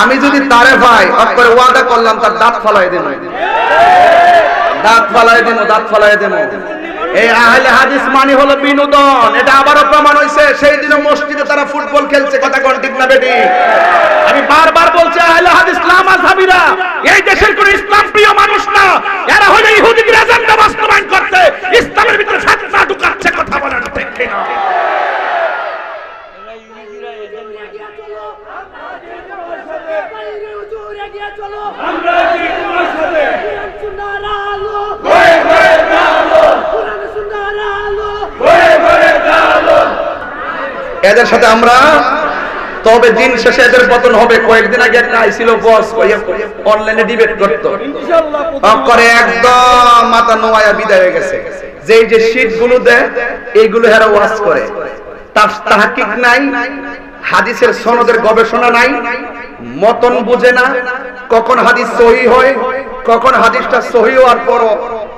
আমি যদি তারে ভাই করে ওয়াদা করলাম, তার দাঁত ফালাই দেন দাঁত দেন দাঁত দেন এই আহলে হাদিস মানে হলো বিনোদন। এটা আবারও প্রমাণ হয়েছে সেই দিনে মসজিদে তারা ফুটবল খেলছে, কথা কোন ঠিক না বেটি? আমি বারবার বলছি, আহলে হাদিস লামাযহাবিরা এই দেশের কোন ইসলাম প্রিয় মানুষ না এরা হলো ইহুদিদের এজেন্ডা বাস্তবায়ন করতে ইসলামের ভিতরে ফিতনা ঢুকাচ্ছে কথা বলার ঠিক না আমরা আছি তোমার সাথে ঘরে ঘরে জালো এদের সাথে আমরা তবে দিন শেষে এদের পতন হবে। কয়েকদিন আগে একটা আইছিল বস অনলাইনে ডিবেট করতো। করে একদম মাথা নোয়া বিদায় হয়ে গেছে। যে যে শীটগুলো দেয় এইগুলো হেরা ওয়াজ করে। তার তাহাকিক নাই। হাদিসের সনদের গবেষণা নাই, মতন বুঝে না, কখন হাদিস সহি হয়, কখন হাদিসটা সহি হওয়ার পরও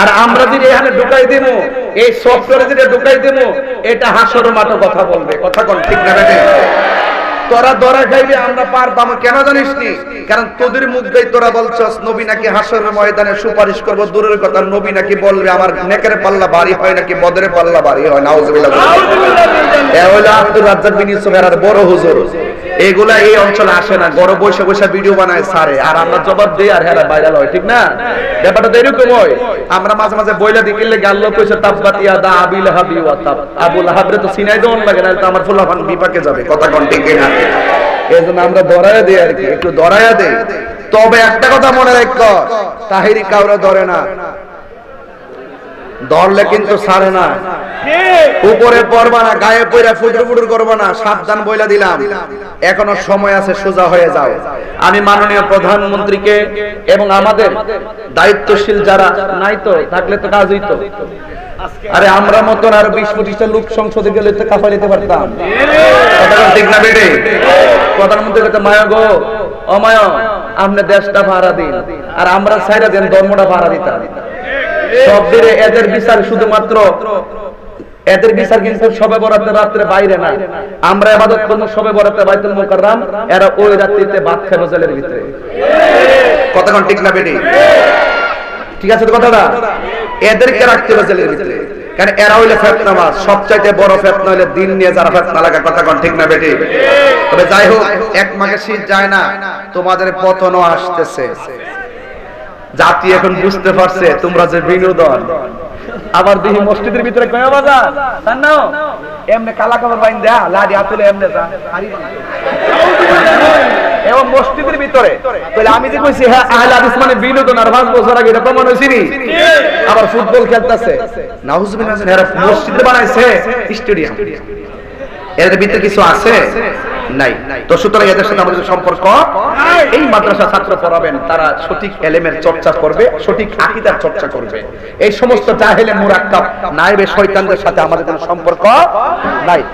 আর আমরা যদি এখানে ঢুকাই দেবো এই সফটওয়্যারে যদি ঢুকাই দেবো এটা হাসর মাঠে কথা বলবে। কথা কোন ঠিক না তোরা দরা খাইবে আমরা পারতাম কেন জানিস নি কারণ তোদের মুখ দিয়ে তোরা বলছস নবী নাকি হাসরের ময়দানে সুপারিশ করব দূরের কথা নবী নাকি বলবে আমার নেকের পাল্লা ভারী হয় নাকি বদরের পাল্লা ভারী হয় নাউজুবিল্লাহ। এ হলো আব্দুর রাজ্জাক বিন ইউসুফের আর বড় হুজুর। এগুলা এই অঞ্চলে আসে না। গড় বসে বসে ভিডিও বানায় সারে। আর আমরা জবাব দেই আর হেরা ভাইরাল হয়, ঠিক না? ব্যাপারটা তো এরকম হয়। আমরা মাঝে মাঝে বইলা দিকিলে তাব্বাতিয়া দা আবিল হাবি ওয়া তাব আবুল হাবরে তো সিনাই লাগে না তো আমার ফুলাফান বিপাকে যাবে, কথা কোন ঠিক না আমরা ধরায়া দেই আর কি, একটু ধরায়া দেই। তবে একটা কথা মনে রাখো, তাহিরি কাউরে ধরে না। ধরলে কিন্তু ছাড়ে না। উপরে পড়বা না গায়ে পইরা ফুটুর ফুটুর করবা না সাবধান বইলা দিলাম। এখনও সময় আছে সোজা হয়ে যাও। আমি মাননীয় প্রধানমন্ত্রীকে এবং আমাদের দায়িত্বশীল যারা নাই তো থাকলে তো কাজ হইতো আরে আমরা মতন আর বিশ পঁচিশটা লোক সংসদে গেলে তো কাফা নিতে পারতাম। ঠিক না বেটে? প্রধানমন্ত্রী মায়া গো। অমায় আপনি দেশটা ভাড়া দিন। আর আমরা সাইরা দেন ধর্মটা ভাড়া দিতাম। সব দিনে এদের বিচার শুধুমাত্র এদের বিচার কিন্তু সবে বরাতে রাত্রে বাইরে না। আমরা আবাদত করব সবে বরাতে বাইতুল মুকাররাম। এরা ওই রাত্রিতে ভাত খাব জেলের ভিতরে। কতক্ষণ ঠিক না বেটি? ঠিক আছে তো কথাটা? এদেরকে রাখতে হবে জেলের ভিতরে। কারণ এরা হইলে ফেতনাবাজ সবচাইতে বড় ফেতনা হইলে দিন নিয়ে যারা ফেতনা লাগা কথা কোন ঠিক না বেটি? তবে যাই হোক এক মাঘে শীত যায় না। তোমাদের পতনও আসতেছে। জাতি এখন বুঝতে পারছে তোমরা যে বিনোদন। আবার দেখি মসজিদের ভিতরে কয়া বাজার। তার নাও। এমনে কালা কাপড় বাইন দেয়া লাডি আতুলে এমনে এবং মসজিদের ভিতরে। তাহলে আমি যে কইছি হ্যাঁ আহলে হাদিস মানে বিনোদন আর পাঁচ বছর আগে এটা প্রমাণ হইছে আবার ফুটবল খেলতেছে। নাউজুবিল্লাহ, এরা মসজিদে বানাইছে স্টেডিয়াম। এদের ভিতরে কিছু আছে? নাই। তো সুতরাং এদের সাথে আমাদের সম্পর্ক এই মাদ্রাসা ছাত্র পড়াবেন, তারা সঠিক এলেমের চর্চা করবে, সঠিক আকিদার চর্চা করবে। এই সমস্ত জাহেলে মুরাক্কাব নাইবে শয়তানদের সাথে আমাদের সম্পর্ক নাই।